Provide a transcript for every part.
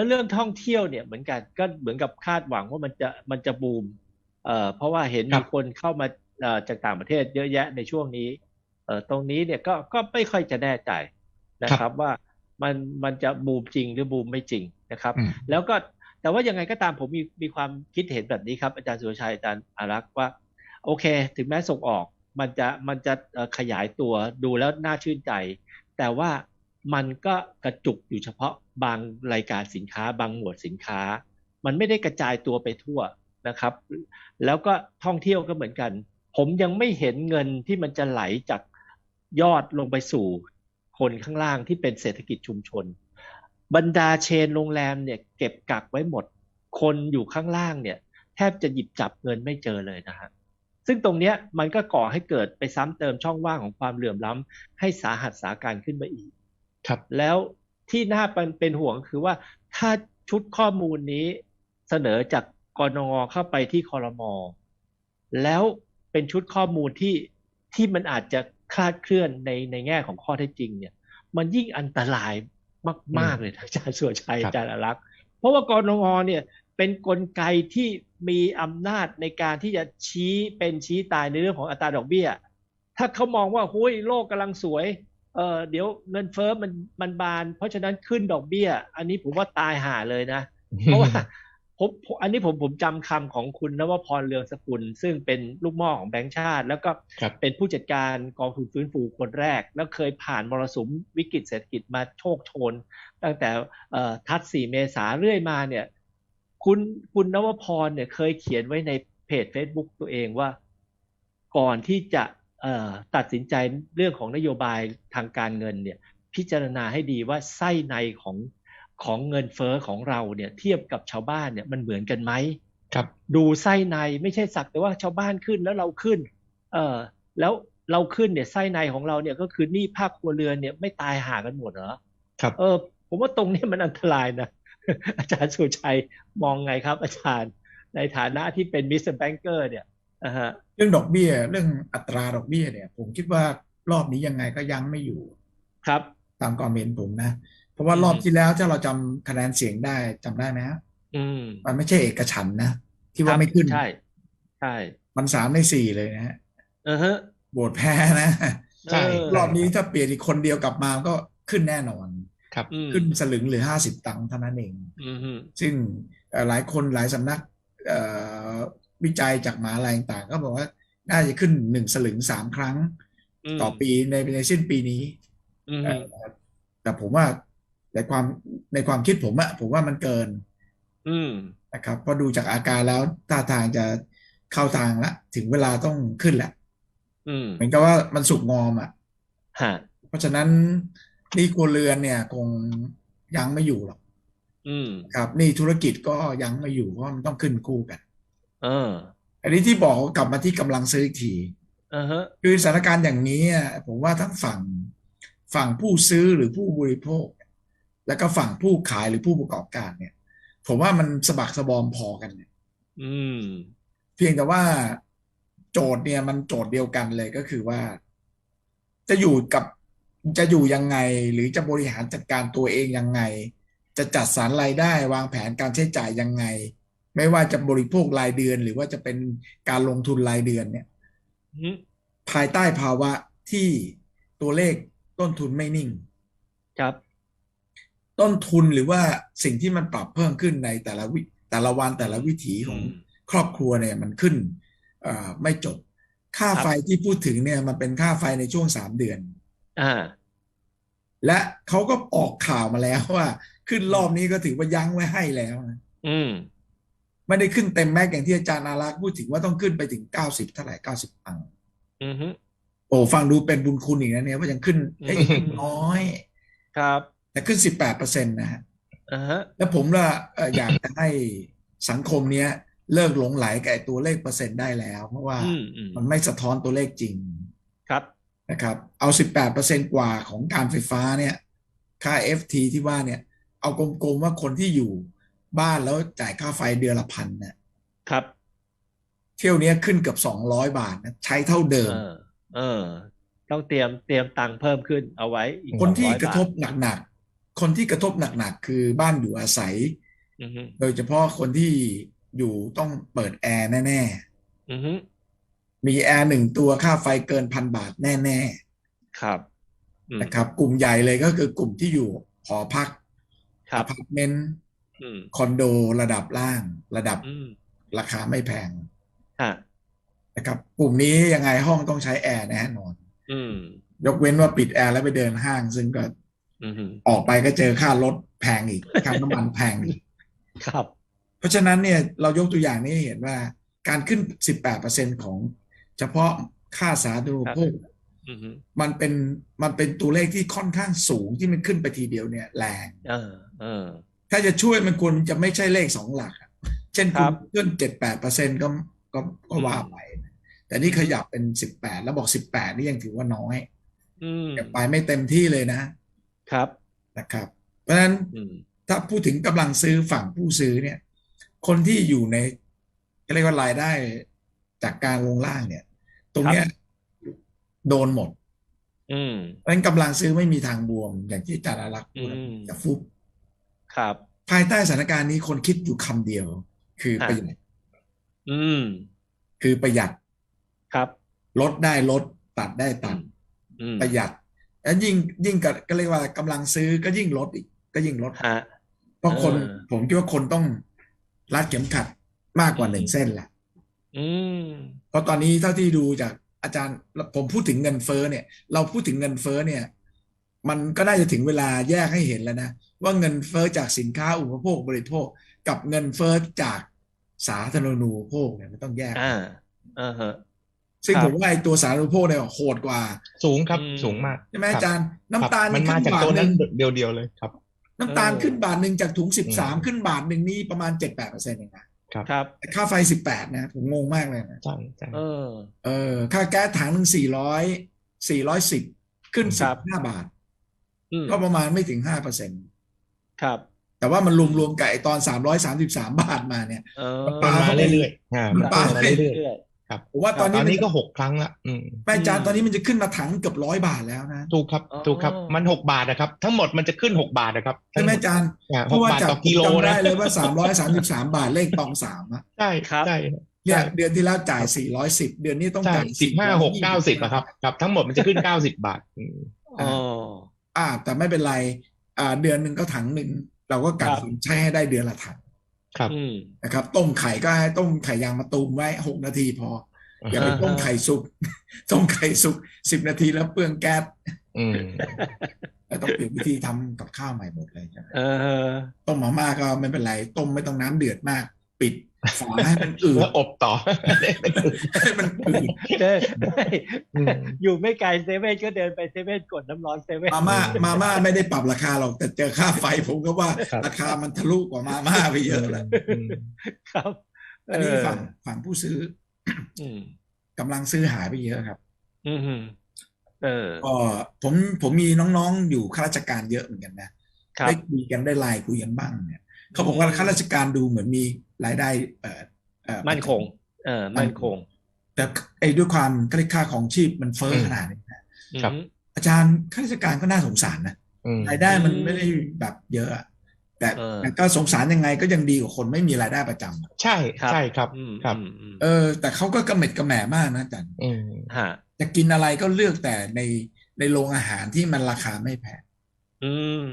แล้วเรื่องท่องเที่ยวเนี่ยเหมือนกันก็เหมือนกับคาดหวังว่ามันจะมันจะบูมเอ่อเพราะว่าเห็นครัมีบคนเข้ามาเอ่อจากต่างประเทศเยอะแยะในช่วงนี้เอ่อตรงนี้เนี่ยก็ก็ไม่ค่อยจะแน่ใจนะครับว่ามันมันจะบูมจริงหรือบูมไม่จริงนะครับอืมแล้วก็แต่ว่ายังไงก็ตามผมมีมีความคิดเห็นแบบนี้ครับอาจารย์สุรชัยอาจารย์อารักษ์ว่า โอเค ถึงแม้ส่งออกมันจะมันจะเอ่อขยายตัวดูแล้วน่าชื่นใจ แต่ว่ามันก็กระจุกอยู่เฉพาะ บางรายการสินค้า บางหมวดสินค้า มันไม่ได้กระจายตัวไปทั่วนะครับ แล้วก็ท่องเที่ยวก็เหมือนกัน ผมยังไม่เห็นเงินที่มันจะไหลจากยอดลงไปสู่คนข้างล่างที่เป็นเศรษฐกิจชุมชน บรรดาเชนโรงแรมเนี่ยเก็บกักไว้หมด คนอยู่ข้างล่างเนี่ยแทบจะหยิบจับเงินไม่เจอเลยนะฮะซึ่งตรงเนี้ยมันก็ก่อให้เกิดไปซ้ำเติมช่องว่างของความเหลื่อมล้ำให้สาหัสสาการขึ้นมาอีก ครับ แล้ว ที่น่าเป็นเป็นห่วงคือว่าถ้าชุดข้อมูลนี้เสนอจากกรงงเข้าไปที่คอรมอแล้วเป็นชุดข้อมูลที่ที่มันอาจจะคลาดเคลื่อนในในแง่ของข้อเท็จจริงเนี่ย มันยิ่งอันตรายมาก ๆ เลยนะอาจารย์สุรชัยครับอาจารย์อารักษ์เพราะว่ากรงงเนี่ยเป็นกลไกที่มีอำนาจในการที่จะชี้เป็นชี้ตายในเรื่องของอัตราดอกเบี้ย ถ้าเขามองว่าหุ้ยโลกกำลังสวย เออเดี๋ยวเงินเฟ้อมันมันบาน เพราะฉะนั้นขึ้นดอกเบี้ย อันนี้ผมว่าตายห่าเลยนะ เพราะว่าผมผมอันนี้ผมผมจำคำของคุณนวพรเรืองสกุล ซึ่งเป็นลูกหม่อของแบงก์ชาติ แล้วก็ครับเป็นผู้จัดการกองทุนฟื้นฟูคนแรก แล้วเคยผ่านมรสุมวิกฤตเศรษฐกิจมาโชคโชน ตั้งแต่เอ่อทัดสี่เมษาเรื่อยมาเนี่ย คุณคุณนวพรเนี่ยเคยเขียนไว้ในเพจ Facebook ตัวเองว่า ก่อนที่จะเอ่อ ตัดสินใจเรื่องของนโยบายทางการเงินเนี่ยพิจารณาให้ดีว่าไส้ในของของเงินเฟ้อของเราเนี่ยเทียบกับชาวบ้านเนี่ยมันเหมือนกันไหมครับ ดูไส้ในไม่ใช่สักแต่ว่าชาวบ้านขึ้นแล้วเราขึ้นเออแล้วเราขึ้นเนี่ยไส้ในของเราเนี่ยก็คือหนี้ภาคครัวเรือนเนี่ยไม่ตายห่ากันหมดเหรอครับเออผมว่าตรงนี้มันอันตรายนะอาจารย์สุชัยมองไงครับ อาจารย์ในฐานะที่เป็นมิสเตอร์แบงเกอร์เนี่ยอ่าฮะ เรื่องดอกเบี้ย เรื่องอัตราดอกเบี้ยเนี่ย ผมคิดว่ารอบนี้ยังไงก็ยังไม่อยู่ ครับ ตามความเห็นผมนะ เพราะว่ารอบที่แล้วถ้าเราจำคะแนนเสียงได้จำได้ไหมฮะอืมมันไม่ใช่เอกฉันท์นะ ที่คว่ารับไม่ขึ้นใช่ ใช่ มันสามในสี่เลยนะฮะอือฮะโหวตแพ้นะใช่เออรอบนี้ถ้าเปลี่ยนอีกคนเดียวกลับมาก็ขึ้นแน่นอนครับอืมขึ้นสลึงหรือห้าสิบตังค์เท่านั้นเองอืมฮึซึ่งเอ่อหลายคนหลายสำนักเอ่อ วิจัยจากมหาลัยต่างๆก็บอกว่า น่าจะขึ้นหนึ่งสลึงสามครั้งมต่อปีในในสิ้นปีนี้อืมเอ่อแต่ผมว่าในความในความคิดผมอะผมว่ามันเกินอืมนะครับเพราะดูจากอาการแล้วท่าทางจะเข้าทางละถึงเวลาต้องขึ้นแหละอืมเหมือนกับว่ามันสุกงอมอะฮะเพราะฉะนั้นหนี่ครัวเรือนเนี่ย คงยังไม่อยู่หรอกอืมครับหนี่ธุรกิจก็ยังไม่อยู่เพราะว่ามันต้องขึ้นคู่กัน เออ อันนี้ที่บอกกลับมาที่กำลังซื้ออีกทีอ่าฮะคือสถานการณ์อย่างนี้อะผมว่าทั้งฝั่งฝั่งผู้ซื้อหรือผู้บริโภค แล้วก็ฝั่งผู้ขายหรือผู้ประกอบการเนี่ย ผมว่ามันสะบักสะบอมพอกันเนี่ยอืมเพียงแต่ว่าโจทย์เนี่ยมันโจทย์เดียวกันเลยก็คือว่า จะอยู่กับจะอยู่ยังไง หรือจะบริหารจัดการตัวเองยังไง จะจัดสรรรายได้วางแผนการใช้จ่ายยังไง ไม่ว่าจะบริโภครายเดือน หรือว่าจะเป็นการลงทุนรายเดือนเนี่ยอืมภายใต้ภาวะที่ตัวเลขต้นทุนไม่นิ่ง ครับ ต้นทุนหรือว่าสิ่งที่มันปรับเพิ่มขึ้นในแต่ละวิแต่ละวันแต่ละวิถีของอืมครอบครัวเนี่ยมันขึ้นเอ่อไม่จบ ค่าครับไฟที่พูดถึงเนี่ยมันเป็นค่าไฟในช่วงสามเดือน อ่า และเขาก็ออกข่าวมาแล้วว่า ขึ้นรอบนี้ก็ถือว่ายั้งไว้ให้แล้วนะอืม ไม่ได้ขึ้นเต็มแม็กซ์อย่างที่อาจารย์อารักษ์พูดถึงว่าต้องขึ้นไปถึงเก้าสิบเท่าไหร่เก้าสิบตังค์อืมฮึโอ้ฟังดูเป็นบุญคุณอีกนะเนี่ยว่ายังขึ้นเอ้ยอืมน้อย ครับแต่ขึ้นสิบแปดเปอร์เซ็นต์นะฮะอ่าฮะแล้วผมละเอ่ออยากจะให้สังคมเนี้ยเลิกหลงไหลกับไอ้ตัวเลขเปอร์เซ็นต์ได้แล้ว เพราะว่าอืมอืมมันไม่สะท้อนตัวเลขจริงครับนะครับ เอา18%กว่าของการไฟฟ้าเนี่ย ค่า FT ที่ว่าเนี่ย เอากลมๆว่าคนที่อยู่ บ้านแล้วจ่ายค่าไฟเดือนละพันเนี่ยครับ เที่ยวเนี้ยขึ้นเกือบ200บาทนะใช้เท่าเดิมเออเออ ต้องเตรียมเตรียมตังค์เพิ่มขึ้นเอาไว้อีกคนที่200กระทบหนักๆคนที่กระทบหนักๆคือบ้านอยู่อาศัยอือฮึโดยเฉพาะคนที่อยู่ต้องเปิดแอร์แน่อือฮึๆมีแอร์หนึ่งตัวค่าไฟเกินพันบาทแน่ครับอืมๆนะครับ กลุ่มใหญ่เลยก็คือกลุ่มที่อยู่หอพักครัอบพาร์ตเมนต์อืม คอนโดระดับล่าง ระดับอืมราคาไม่แพงฮะนะครับกลุ่มนี้ยังไงห้องต้องใช้แอร์แน่นอนอืมยกเว้นว่าปิดแอร์แล้วไปเดินห้าง ซึ่งก็อือฮึออกไปก็เจอค่ารถแพงอีกค่าน้ำมันแพงอีกครับ เพราะฉะนั้นเนี่ยเรายกตัวอย่างนี้ให้เห็นว่าการขึ้น 18%ของเฉพาะค่าสาธารณูปโภคอือฮึมันเป็นมันเป็นตัวเลขที่ค่อนข้างสูงที่มันขึ้นไปทีเดียวเนี่ยแรงเออเออ ถ้าจะช่วยมันควรจะไม่ใช่เลขสองหลักอะเช่นคคุรัณบขึ้นเจ็ดแปดเปอร์เซ็นก็ก็ก็ว่าไป แต่นี่ขยับเป็นสิบแปดแล้วบอกสิบแปดนี่ยังถือว่าน้อยอืมยังไปไม่เต็มที่เลยนะครับนะครับ เพราะฉะนั้นอืมถ้าพูดถึงกำลังซื้อฝั่งผู้ซื้อเนี่ย คนที่อยู่ในเรียกว่ารายได้จากการลงล่างเนี่ย ตรงเนี้ยโดนหมด อืมเพราะฉะนั้นกำลังซื้อไม่มีทางบวม อย่างที่อาจารย์อารักษ์พูดอืมจะฟุบ ครับ ภายใต้สถานการณ์นี้คนคิดอยู่คำเดียว คือฮะประหยัดอืม คือประหยัดครับ ลดได้ลดตัดได้ตัดอืมประหยัดแล้วยิ่งยิ่งก็ก็เรียกว่ากำลังซื้อก็ยิ่งลดอีก ก็ยิ่งลดฮะเพราะคนเออผมคิดว่าคนต้องรัดเข็มขัดมากกว่าหนึ่งเส้นแหละอืมเพราะตอนนี้เท่าที่ดูจากอาจารย์ผมพูดถึงเงินเฟ้อเนี่ย เราพูดถึงเงินเฟ้อเนี่ย มันก็น่าจะถึงเวลาแยกให้เห็นแล้วนะ ว่าเงินเฟ้อจากสินค้าอุปโภคบริโภค กับเงินเฟ้อจากสาธารณูปโภคเนี่ยมันต้องแยกอ่าอ่าฮะซึ่งครับผมว่าไอ้ตัวสาธารณูปโภคเนี่ยโหดกว่า สูงครับอืมสูงมากใช่ไหมครับอาจารย์ครับน้ำตาลมันมาขึ้นจากบาทตัวหนั้นึ่นงเดียวๆเลยครับ น้ำตาลเออขึ้นบาทหนึ่งจากถุงสิบสามอืมขึ้นบาทหนึ่งนี่ประมาณเจ็ดแปดเปอร์เซ็นต์เองนะครับแต่ค่าไฟสิบแปดนะผมงงมากเลยนะใช่ใช่เออเออ ค่าแก๊สถังหนึ่งสี่ร้อยสี่ร้อยสิบขึ้นคสิรับบห้าบาทอืม ก็ประมาณไม่ถึงห้าเปอร์เซ็นต์ครับ แต่ว่ามันรวมๆกับไอตอนสามร้อยสามสิบสามบาทมาเนี่ยเออปมันลมาเรื่อยๆอ่ามัมันนปลามาเรื่อยเรื่อยๆครับผมว่าครับตอนตนี้อนมันนี้ก็หกครั้งละอืมแม่อาจารอืย์มตอนนี้มันจะขึ้นมาถังเกือบร้อยบาทแล้วนะ ถูกครับอ๋อถูกครับมันหกบาทนะครับ ทั้งหมดมันจะขึ้นหกบาทนะครับใช่ไหมอาจารย์อ่าเพหราะกว่าบาทจากต่อกิโลจำได้นะเลยว่าสามร้อยสามสิบสามบาทเลขตองสามอะใช่ครับใช่เนี่ยเดือนที่แล้วจ่ายสี่ร้อยสิบเดือนนี้ต้องใช่จ่ายสิบห้าหกเก้าสิบอะครับครับ ทั้งหมดมันจะขึ้นเก้าสิบบาทอืมอ๋ ออ่า แต่ไม่เป็นไร อ่า เดือนหนึ่งก็ถังหนึ่งเราก็กัดครับสินใช้ให้ได้เดือนละถังครับอืมนะครับ ต้มไข่ก็ให้ต้มไข่ยางมะตูมไว้หกนาทีพอ อย่าไปอ่าต้มไข่สุกต้มไข่สุกสิบนาทีแล้วเปลืองแก๊สอืมแล้วต้องเปลี่ยนวิธีทำกับข้าวใหม่หมดเลยใช่ไหมเออต้มมาม่าก็ไม่เป็นไร ต้มไม่ต้องน้ำเดือดมาก ปิด ฝาให้มันอืดแล้วอบต่อให้มันอืดเดินไม่อืมอยู่ไม่ไกลเซเว่นก็เดินไปเซเว่นกดน้ำร้อนเซเว่นมาม่ามาม่าไม่ได้ปรับราคาหรอกแต่เจอค่าไฟผมก็ว่าครับราคามันทะลุกว่ามาม่าไปเยอะแล้วอืมครับอันนี้เออฝั่งฝั่งผู้ซื้ออืมกำลังซื้อหายไปเยอะครับ อืมเออก็ผมผมมีน้องๆอยู่ข้าราชการเยอะเหมือนกันนะครับได้คุยกันได้ไลน์คุยกันบ้างเนี่ย เขาบอกว่าข้าราชการดูเหมือนมีรายได้เอ่อเอ่อมั่นคง เออมั่นคง แต่ไอ้ด้วยความค่าของชีพมันเฟ้อขนาดนี้นะครับอืมอาจารย์ข้าราชการก็น่าสงสารนะอืมรายได้มันอืมไม่ได้แบบเยอะอะแต่เออแต่ก็สงสารยังไงก็ยังดีกว่าคนไม่มีรายได้ประจำอะใช่ครับใช่ครับอืมครับอืมอืมเออ แต่เขาก็กระเม็ดกระแหม่มากนะอาจารย์อืมฮะจะกินอะไรก็เลือกแต่ในในโรงอาหารที่มันราคาไม่แพงอืม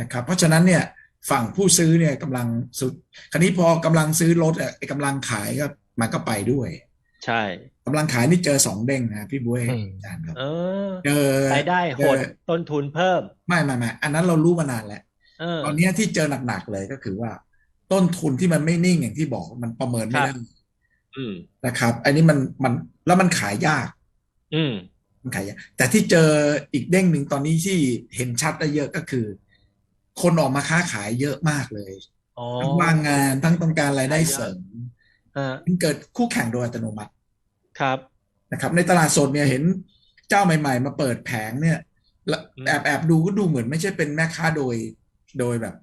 นะครับ เพราะฉะนั้นเนี่ย ฝั่งผู้ซื้อเนี่ยกำลังสุดคราวนี้พอกำลังซื้อลดอะไอ้กำลังขายก็มันก็ไปด้วย ใช่กำลังขายนี่เจอสองเด้งนะพี่บุ้ยอืมอาจารย์ครับเออเจอรายได้หดเจอต้นทุนเพิ่ม ไม่ไม่ไม่อันนั้นเรารู้มานานแล้วเออตอนเนี้ยที่เจอหนักๆเลยก็คือว่า ต้นทุนที่มันไม่นิ่งอย่างที่บอกมันประเมินไม่ครัได้บอืมนะครับ อันนี้มันมันแล้วมันขายยาก อืมมันขายยากแต่ที่เจออีกเด้งหนึ่งตอนนี้ที่เห็นชัดได้เยอะก็คือ คนออกมาค้าขายเยอะมากเลยอ๋อทั้งว่างงานทั้งต้องการรายได้เสริมอ่ามันเกิดคู่แข่งโดยอัตโนมัติครับนะครับ ในตลาดสดเนี่ยเห็นเจ้าใหม่ ๆ มาเปิดแผงเนี่ยแล้วอืมแอบแอบดูก็ดูเหมือนไม่ใช่เป็นแม่ค้าโดยโดยแบบ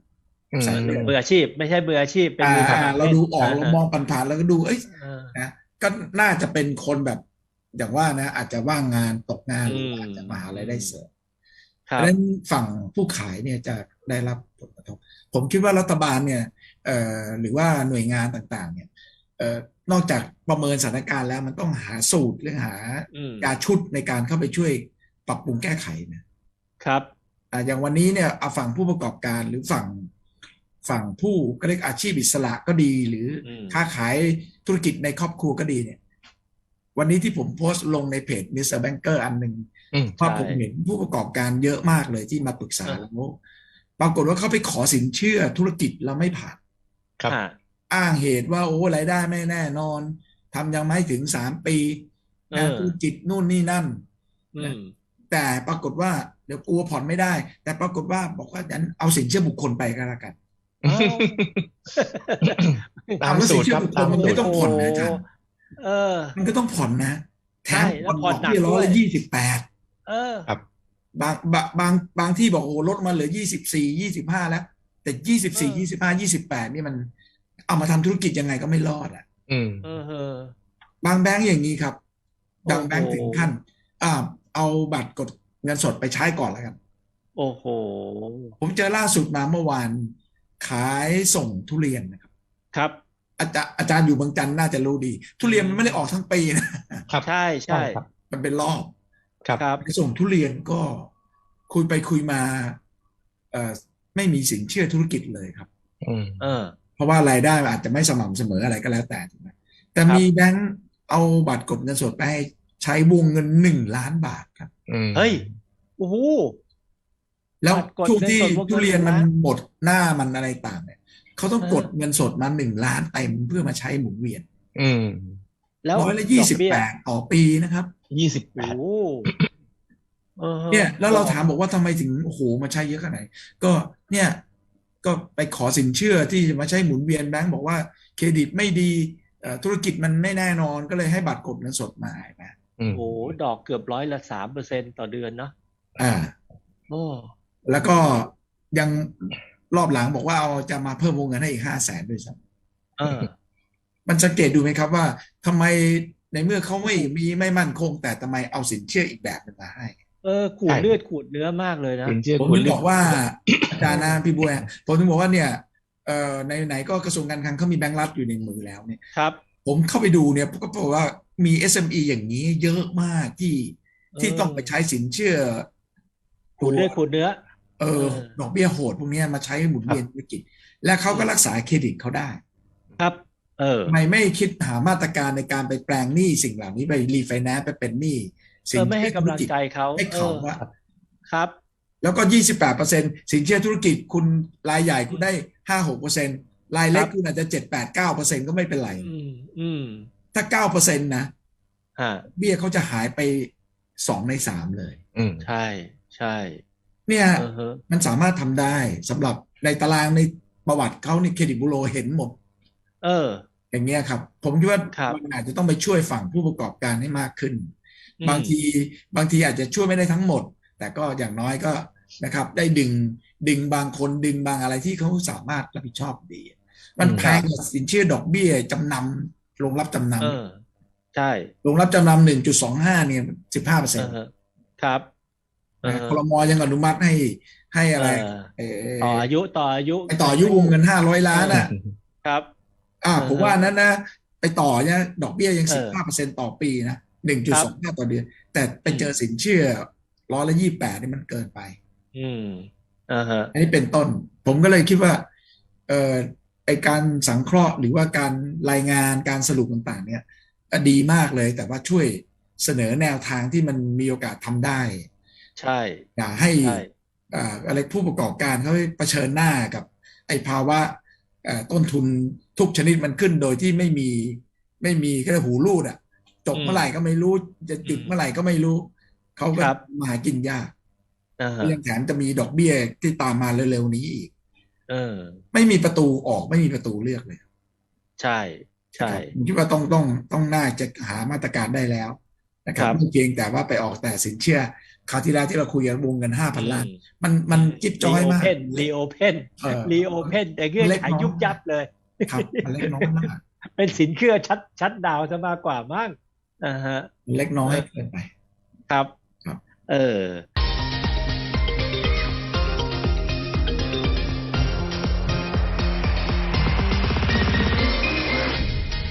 อืมสายเลือดเบื่ออาชีพ ไม่ใช่เบื่ออาชีพเป็นอ่ามือสอ่ามัครเราดูออกล่นเรามองผ่านๆแล้วก็ดูเอ้ยเออนะก็น่าจะเป็นคนแบบอย่างว่านะ อาจจะว่างงานตกงานหรืออาจจะมาหารายได้เสริมครั เพบราะฉะนั้นฝั่งผู้ขายเนี่ยจะได้รับผลกระทบ ผมคิดว่ารัฐบาลเนี่ยเอ่อหรือว่าหน่วยงานต่างๆ เนี่ยเอ่อนอกจากประเมินสถานการณ์แล้วมันต้องหาสูตรหรือหาอืมยาชุดในการเข้าไปช่วยปรับปรุงแก้ไขนะครับอ่าอย่างวันนี้เนี่ยเอาฝั่งผู้ประกอบการหรือฝั่งฝั่งผู้ก็เรียกอาชีพอิสระก็ดี หรืออมค้าขายธุรกิจในครอบครัวก็ดีเนี่ย วันนี้ที่ผมโพสต์ลงในเพจ Mr. Banker อันหนึ่งอืมเพราะผมเห็นผู้ประกอบการเยอะมากเลยที่มาปรึกษาเออแล้วปรากฏว่าเขาไปขอสินเชื่อธุรกิจแล้วไม่ผ่าน ครับอ่าอ้างเหตุว่าโอ้รายได้ไม่แน่นอนทำยังไม่ถึงสามปีเอนะอธุรกิจนู่นนี่นั่นอืมแต่ปรากฏว่าเดี๋ยวกลัวผ่อนไม่ได้ แต่ปรากฏว่าบอกว่างั้นเอาสินเชื่อบุคคลไปก็แล้วกันเอ้าตามแล้วสูสินตรเชื่คอรับบุคคตาลมมันสูไม่ตรต้องผ่อนนะอาจารย์ เออ มันก็ต้องผ่อนนะแถใช่มแล้วผ่ผ่ออนนหนักที่ร้อยด้วยละยี่สิบแปดเออครับบางบางบางบางที่บอกโอ้ลดมาเหลือยี่สิบสี่ยี่สิบห้าแล้ว แต่ยี่สิบสี่เออยี่สิบห้ายี่สิบแปดนี่มัน เอามาทำธุรกิจยังไงก็ไม่รอดอะ อืมเออเออบางแบงก์อย่างนี้ครับบางโอ้โหแบงก์ถึงขั้น อ่า เอาบัตรกดเงินสดไปใช้ก่อนแล้วกันโอ้โห ผมเจอล่าสุดมาเมื่อวานขายส่งทุเรียนนะครับ ครับ อาจารย์อาจารย์อยู่บางจันทร์น่าจะรู้ดี ทุเรียนมันไม่ได้ออกทั้งปีนะครับใช่ใช่ครับมันเป็นรอบครับครับไปส่งทุเรียนก็คุยไปคุยมา เอ่อไม่มีสินเชื่อธุรกิจเลยครับ อืมเออ เพราะว่ารายได้อาจจะไม่สม่ำเสมออะไรก็แล้วแต่ถูกไหมแต่ครับมีแบงค์เอาบัตรกดเงินสดไปให้ใช้วงเงินหนึ่งล้านบาทครับอืมเฮ้ยโอ้โหแล้วบัตรกดช่วงที่เงินสดวงเงินทุเรียนมันหนึ่งล้านหมดหน้ามันอะไรต่างเนี่ย เขาต้องเออกดเงินสดมาหนึ่งล้านเต็มเพื่อมาใช้หมุนเวียน อืม แล้วร้อยละยี่ดสิอบเบี้แปดต่อปีนะครับยี่สิบแปโอ้ดโหออฮะเนี่ยแล้วเราถามบอกว่าทำไมถึงโอ้โหมาใช้เยอะขนาดไหนก็เนี่ย ก็ไปขอสินเชื่อที่จะมาใช้หมุนเวียนแบงก์บอกว่าเครดิตไม่ดีเอ่อธุรกิจมันไม่แน่นอนก็เลยให้บัตรกดเงินสดมาเห็นไหมอืมโอ้โหดอกเกือบร้อยละสามเปอร์เซ็นต่อเดือนเนาะอ่าโอ้แล้วก็ยัง รอบหลังบอกว่าเอาจะมาเพิ่มวงเงินให้อีกห้าแสนด้วยซ้เออำมันสังเกตดูไหมครับว่าทำไมในเมื่อเขาไม่มีไม่มั่นคง แต่ทำไมเอาสินเชื่ออีกแบบหนึงมาให้ เออขูดเลือดขูดเนื้อมากเลยนะสินเชื่อผมคุณถึงบอกว่าอาจารย์นะพี่บัวผมถึงบอกว่าเนี่ยเอ่อในไหนก็กระทรวงการคลังเขามีแบงก์รัฐอยู่ในมือแล้วเนี่ยครับ ผมเข้าไปดูเนี่ยก็บอกว่ามี SME อย่างนี้เยอะมากที่ที่เออต้องไปใช้สินเชื่อขูดเลือดขูดเนื้อ เออเออ ดอกเบี้ยโหดพวกเนี้ยมาใช้หมุนเวียนธุรกิจ และเขาก็รักษาเครดิตเขาได้ ครับเออทำไมไม่คิดหามาตรการในการไปแปลงหนี้สิ่งเหล่านี้ไปรีไฟแนนซ์ไปเป็นหนี้เออไม่ให้กำลังใจเขาให้เขาเออว่าครับ แล้วก็ยี่สิบแปดเปอร์เซ็นสินเชื่อธุรกิจคุณรายใหญ่คุณได้ห้าหกเปอร์เซ็นรายเล็กครับคุณอาจจะเจ็ดแปดเก้าเปอร์เซ็นก็ไม่เป็นไรอืมอืมถ้าเก้าเปอร์เซ็นนะฮะเบี้ยเขาจะหายไปสองในสามเลย อืมใช่ ใช่ เนี่ยเออฮะมันสามารถทำได้สำหรับในตารางในประวัติเขาในเครดิตบูโรเห็นหมด เออ อย่างเงี้ยครับ ผมคิดว่าครับมันอาจจะต้องไปช่วยฝั่งผู้ประกอบการให้มากขึ้นอืมบางทีบางทีอาจจะช่วยไม่ได้ทั้งหมด แต่ก็อย่างน้อยก็นะครับ ได้ดึงดึงบางคนดึงบางอะไรที่เขาสามารถรับผิดชอบดี มันอืมแพงกว่าสินเชื่อดอกเบี้ยจำนำโรงรับจำนเออใช่ำโรงรับจำนำหนึ่งจุดสองห้าเนี่ยสิบห้าเปอร์เซ็เอนต์อฮะครับ เออคลมยังอนุมัติให้ให้อะไรเออเอ่อต่ออายุต่ออายุไปต่ออายุวงเงินห้าร้อยล้านอะครับ อ่าเออผมว่านั้นนะ ไปต่อเนี่ยดอกเบี้ยยังเอสิบอห้าเปอร์เซ็นต่อปีนะหนึ่งจุดครัสองห้าต่อเดือน แต่ไปเจอสินเชื่อร้อยละยี่แปดนี่มันเกินไป อืมอ่าฮะอันนี้เป็นต้น ผมก็เลยคิดว่า เอ่อไอการสังเคราะห์หรือว่าการรายงานการสรุปต่างๆ เนี่ยดีมากเลยแต่ว่าช่วยเสนอแนวทางที่มันมีโอกาสทำได้ ใช่ อย่าให้ใช่อ่าอะไรผู้ประกอบการเขาเผชิญหน้ากับ ไอ้ภาวะเอ่อต้นทุนทุกชนิดมันขึ้นโดยที่ไม่มีไม่มีก็หูรูดอะจบเมื่อไหร่ก็ไม่รู้จะจุดเมื่อไหร่ก็ไม่รู้ เขาก็ครับมาหากินยากอ่าฮะยังแถมจะมีดอกเบี้ยที่ตามมาเร็วๆนี้อีกเออไม่มีประตูออกไม่มีประตูเลือกเลย ใช่ ใช่ผมคิดว่าต้องต้องต้องน่าจะหามาตรการได้แล้วนะครัครับบไม่เพียงแต่ว่าไปออกแต่สินเชื่อ คราวที่แล้วที่เราคุยกันวงเงินห้าพันล้าน มันมันจิ๊บจ้อยมากรีโอเพนเออรีโอเพนแต่เงื่อนเล็กไขน้อยยุบยับเลยครับมันเล็กน้อยมากเป็นสินเชื่อชัดชัดดาวน์ซะมากกว่ามั้งอ่าฮะมันเล็กน้อยเกินไป ครับครับ เออ